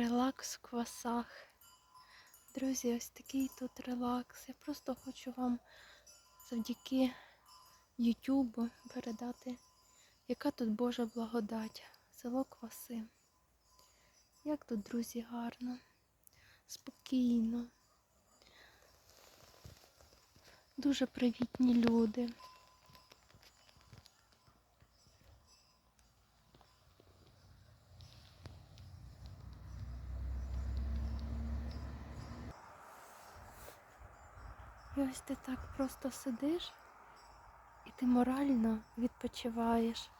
Релакс в квасах. Друзі, ось такий тут релакс. Я просто хочу вам завдяки Ютубу передати, яка тут Божа благодать. Село Кваси. Як тут, друзі, гарно, спокійно. Дуже привітні люди. І ось ти так просто сидиш і ти морально відпочиваєш.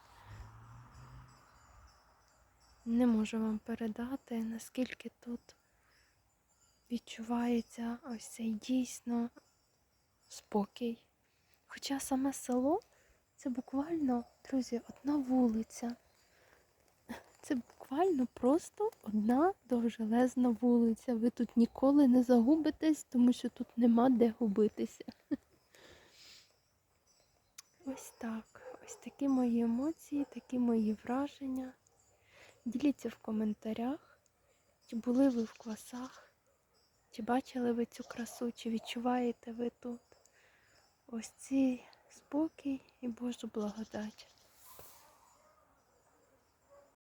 Не можу вам передати, наскільки тут відчувається ось цей дійсно спокій. Хоча саме село це буквально, друзі, одна вулиця. Це буквально просто одна довжелезна вулиця. Ви тут ніколи не загубитесь, тому що тут нема де губитися. Ось так. Ось такі мої емоції, такі мої враження. Діліться в коментарях, чи були ви в класах, чи бачили ви цю красу, чи відчуваєте ви тут ось цей спокій і Божу благодать.